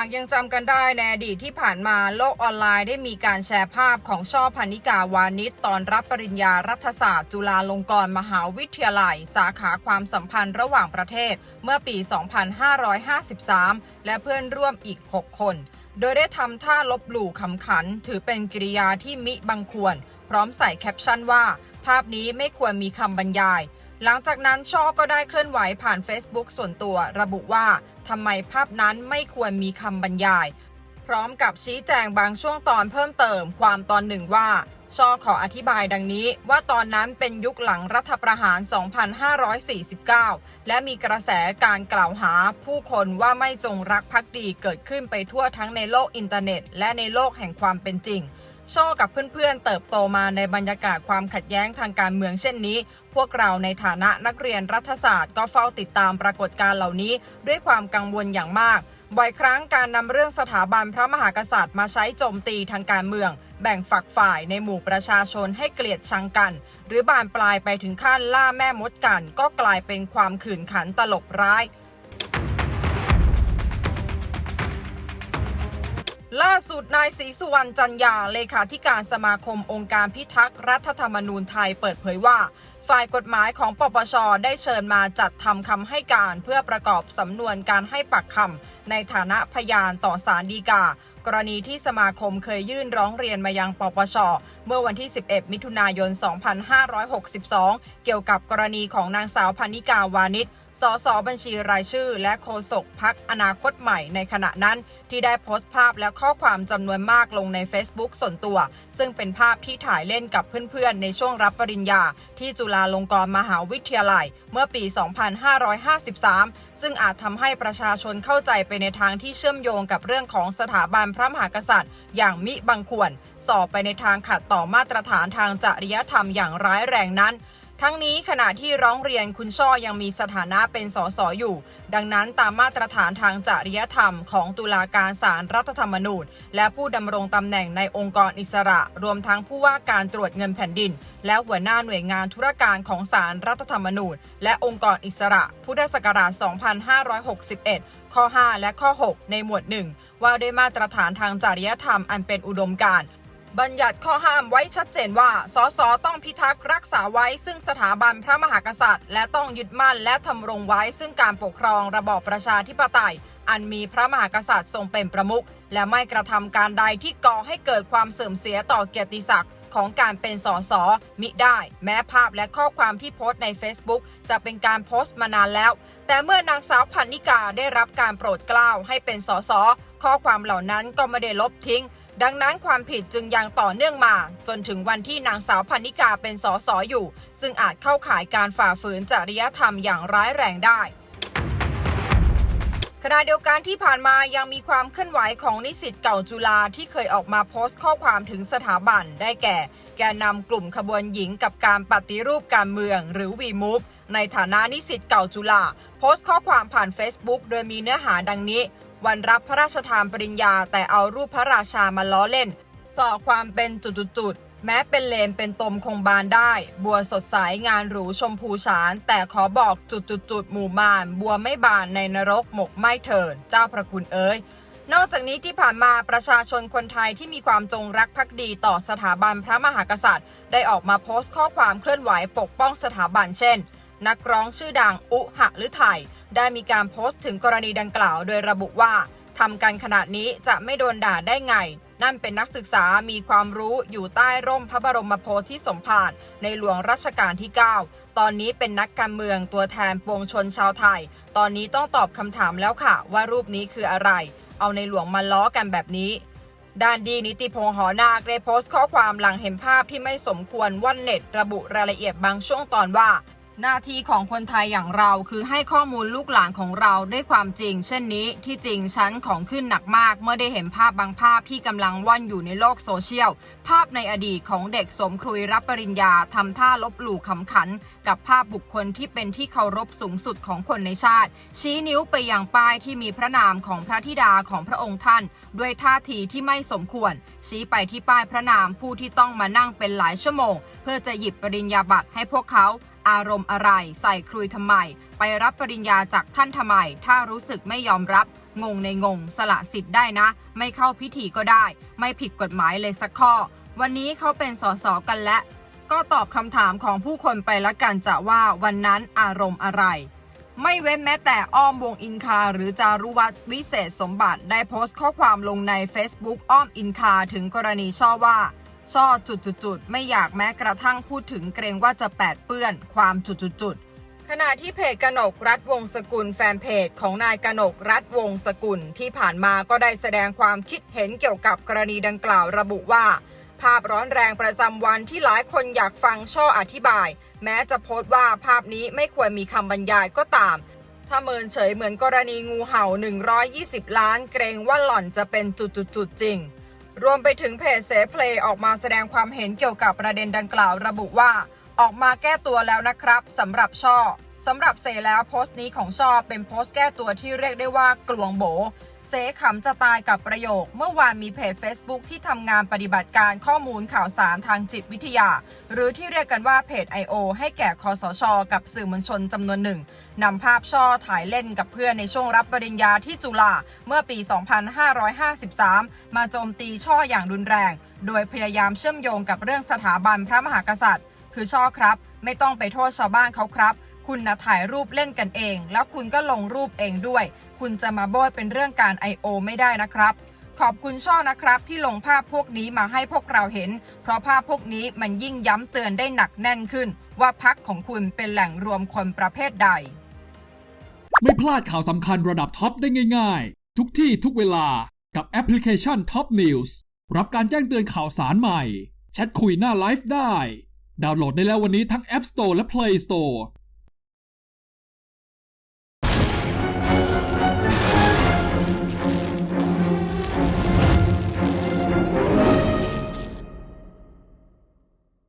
ากยังจำกันได้ในอดีตที่ผ่านมาโลกออนไลน์ได้มีการแชร์ภาพของช่อพันิกาวานิชตอนรับปริญญารัฐศาสตร์จุฬาลงกรณ์มหาวิทยาลัย สาขาความสัมพันธ์ระหว่างประเทศ เมื่อปี 2553 และเพื่อนร่วมอีก 6 คน โดยได้ทำท่าลบหลู่ขำขัน ถือเป็นกิริยาที่มิบังควร พร้อมใส่แคปชั่นว่า ภาพนี้ไม่ควรมีคำบรรยาย หลังจากนั้นช่อก็ได้เคลื่อนไหวผ่าน Facebook ส่วนตัวระบุว่าทำไมภาพนั้นไม่ควรมีคำบรรยาย พร้อมกับชี้แจงบางช่วงตอนเพิ่มเติมความตอนหนึ่งว่าช่อขออธิบายดังนี้ว่าตอนนั้นเป็นยุคหลังรัฐประหาร 2549 และมีกระแสการกล่าวหาผู้คนว่าไม่จงรักภักดีเกิดขึ้นไปทั่วทั้งในโลกอินเทอร์เน็ต และในโลกแห่งความเป็นจริง ช่อกับเพื่อนๆเติบโตมาในบรรยากาศความขัดแย้งทางการเมืองเช่นนี้ พวกเราในฐานะนักเรียนรัฐศาสตร์ก็เฝ้าติดตามปรากฏการณ์เหล่านี้ ด้วยความกังวลอย่างมาก บ่อยครั้งการนำเรื่องสถาบันพระมหากษัตริย์มาใช้โจมตีทางการเมือง แบ่งฝักฝ่ายในหมู่ประชาชนให้เกลียดชังกัน หรือบานปลายไปถึงขั้นล่าแม่มดกัน ก็กลายเป็นความขื่นขันตลกร้าย สุดนายศรีสุวรรณจันยาเลขาธิการสมาคมองค์การพิทักษ์รัฐธรรมนูญไทยเปิดเผยว่า ฝ่ายกฎหมายของปปชได้เชิญมาจัดทำคำให้การเพื่อประกอบสำนวนการให้ปากคำในฐานะพยานต่อศาลฎีกา กรณีที่สมาคมเคยยื่นร้องเรียนมายังปปชเมื่อวันที่ 11 มิถุนายน 2562 เกี่ยวกับกรณีของนางสาวพานิกาวานิช สสบัญชีรายชื่อ และโฆษกพักอนาคตใหม่ในขณะนั้น ที่ได้โพสต์ภาพและข้อความจำนวนมากลงใน Facebook ส่วนตัว ซึ่งเป็นภาพที่ถ่ายเล่นกับเพื่อนๆ ในช่วงรับปริญญา ที่จุฬาลงกรณ์มหาวิทยาลัย เมื่อปี 2553 ซึ่งอาจทำให้ประชาชนเข้าใจไปในทางที่เชื่อมโยงกับเรื่องของสถาบันพระมหากษัตริย์ อย่างมิบังควรสอบไปในทางขัดต่อมาตรฐานทางจริยธรรมอย่างร้ายแรงนั้น ทั้งนี้ขณะที่ร้องเรียนคุณช่อยังมีสถานะเป็นสสอยู่ ดังนั้นตามมาตรฐานทางจริยธรรมของตุลาการศาลรรัฐธรรมนูญ และผู้ดำรงตำแหน่งในองค์กรอิสระ รวมทั้งผู้ว่าการตรวจเงินแผ่นดิน และหัวหน้าหน่วยงานธุรการของศาลรรัฐธรรมนูญ และองค์กรอิสระพุทธศักราช 2561ข้อ 5 และข้อ 6 ในหมวด 1 ว่าด้วยมาตรฐานทางจริยธรรมอันเป็นอุดมการณ์ บัญญัติข้อห้ามไว้ชัดเจนว่า สสต้องพิทักษ์รักษาไว้ซึ่งสถาบันพระมหากษัตริย์ และต้องยึดมั่นและทำรงไว้ซึ่งการปกครองระบอบประชาธิปไตย อันมีพระมหากษัตริย์ทรงเป็นประมุขและไม่กระทำการใดที่ก่อให้เกิดความเสื่อมเสียต่อเกียรติศักดิ์ของการเป็นสสมิได้ แม้ภาพและข้อความที่โพสต์ใน Facebook จะเป็นการโพสต์มานานแล้ว แต่เมื่อนางสาวพันนิกาได้รับการโปรดเกล้าให้เป็นสสข้อความเหล่านั้นก็ไม่ได้ลบทิ้ง ดังนั้นความผิดจึงยังต่อเนื่องมา จนถึงวันที่นางสาวพันิกาเป็นสสอยู่ ซึ่งอาจเข้าข่ายการฝ่าฝืนจริยธรรมอย่างร้ายแรงได้ขณะเดียวกันที่ผ่านมายังมีความเคลื่อนไหวของนิสิตเก่าจุฬาที่เคยออกมาโพสต์ข้อความถึงสถาบัน ได้แก่ แกนนำกลุ่มขบวนหญิงกับการปฏิรูปการเมืองหรือวีมูฟในฐานะนิสิตเก่าจุฬาโพสต์ข้อความผ่าน Facebook โดยมีเนื้อหาดังนี้ วันรับพระราชทานปริญญา แต่เอารูปพระราชามาล้อเล่น ส่อความเป็นจุดๆแม้เป็นเลนเป็นตมคงบานได้ บัวสดใสงานหรูชมพูฉาน แต่ขอบอกจุดๆหมู่มาน บัวไม่บานในนรกหมกไม่เถิดเจ้าพระคุณเอ๋ยนอกจากนี้ที่ผ่านมาประชาชนคนไทยที่มีความจงรักภักดีต่อสถาบันพระมหากษัตริย์ ได้ออกมาโพสต์ข้อความเคลื่อนไหวปกป้องสถาบันเช่น นักร้องชื่อดังอุหะหรือไทยได้มีการโพสต์ถึงกรณีดังกล่าว โดยระบุว่าทำกันขนาดนี้จะไม่โดนด่าได้ไง นั่นเป็นนักศึกษามีความรู้อยู่ใต้ร่มพระบรมโพธิสมภารในหลวงรัชกาลที่ 9 ตอนนี้เป็นนักการเมืองตัวแทนปวงชนชาวไทย ตอนนี้ต้องตอบคำถามแล้วค่ะ ว่ารูปนี้คืออะไร เอาในหลวงมาล้อกันแบบนี้ด้านดีนิติพงษ์หอนาคได้โพสต์ข้อความหลังเห็นภาพที่ไม่สมควรว่อนเน็ต ระบุรายละเอียดบางช่วงตอนว่า หน้าที่ของคนไทยอย่างเราคือให้ข้อมูลลูกหลานของเราด้วยความจริง เช่นนี้ที่จริงชั้นของขึ้นหนักมาก เมื่อได้เห็นภาพบางภาพที่กำลังว่อนอยู่ในโลกโซเชียล ภาพในอดีตของเด็กสมครุยรับปริญญาทำท่าลบหลู่ขำขัน กับภาพบุคคลที่เป็นที่เคารพสูงสุดของคนในชาติ ชี้นิ้วไปยังป้ายที่มีพระนามของพระธิดาของพระองค์ท่าน ด้วยท่าทีที่ไม่สมควร ชี้ไปที่ป้ายพระนามผู้ที่ต้องมานั่งเป็นหลายชั่วโมง เพื่อจะหยิบปริญญาบัตรให้พวกเขา อารมณ์อะไร ใส่ครุยทำไม ไปรับปริญญาจากท่านทำไม ถ้ารู้สึกไม่ยอมรับ งงในงง สละสิทธิ์ได้นะ ไม่เข้าพิธีก็ได้ ไม่ผิดกฎหมายเลยสักข้อ วันนี้เขาเป็นสสกันและ ก็ตอบคำถามของผู้คนไปละกันจะว่าวันนั้นอารมณ์อะไรไม่เว้นแม้แต่อ้อมวงอินคาหรือจารุวัฒน์วิเศษสมบัติได้โพสต์ข้อความลงใน Facebook อ้อมอินคาถึงกรณีช่อว่า ช่อจุดๆๆไม่อยากแม้กระทั่งพูดถึงเกรงว่าจะแปดเปื้อนความจุดๆๆขณะที่เพจกนกรัฐวงศ์สกุลแฟนเพจของนายกนกรัฐวงศ์สกุลที่ผ่านมาก็ได้แสดงความคิดเห็นเกี่ยวกับกรณีดังกล่าวระบุว่า ภาพร้อนแรงประจำวันที่หลายคนอยากฟังช่ออธิบาย แม้จะโพสต์ว่าภาพนี้ไม่ควรมีคำบรรยายก็ตาม ถ้าเมินเฉยเหมือนกรณีงูเห่า 120 ล้าน เกรงว่าหล่อนจะเป็นจุดๆๆจริง รวมไปถึงเพจเสเพลย์ออกมาแสดงความเห็นเกี่ยวกับประเด็นดังกล่าวระบุว่า ออกมาแก้ตัวแล้วนะครับสำหรับช่อสำหรับเสแล้วโพสต์นี้ของช่อเป็นโพสต์แก้ตัวที่เรียกได้ว่ากลวงโบ เซขำจะตายกับประโยค เมื่อวานมีเพจ Facebook ที่ทำงานปฏิบัติการข้อมูลข่าวสารทางจิตวิทยา หรือที่เรียกกันว่าเพจ I.O. ให้แก่คอสช กับสื่อมวลชนจำนวนหนึ่งนำภาพช่อถ่ายเล่นกับเพื่อนในช่วงรับปริญญาที่จุฬาเมื่อปี 2553 มาโจมตีช่ออย่างรุนแรง โดยพยายามเชื่อมโยงกับเรื่องสถาบันพระมหากษัตริย์ คือช่อครับ ไม่ต้องไปโทษชาวบ้านเขาครับ คุณนะถ่ายรูปเล่นกันเอง แล้วคุณก็ลงรูปเองด้วย คุณจะมาโบยเป็นเรื่องการ I.O. ไม่ได้นะครับ ขอบคุณช่อนะครับที่ลงภาพพวกนี้มาให้พวกเราเห็น เพราะภาพพวกนี้มันยิ่งย้ำเตือนได้หนักแน่นขึ้น ว่าพักของคุณเป็นแหล่งรวมคนประเภทใด ไม่พลาดข่าวสำคัญระดับท็อปได้ง่าย ๆ ทุกที่ทุกเวลากับแอปพลิเคชัน Top News รับการแจ้งเตือนข่าวสารใหม่ แชทคุยหน้าไลฟ์ได้ ดาวน์โหลดได้แล้ววันนี้ทั้ง App Store และ Play Store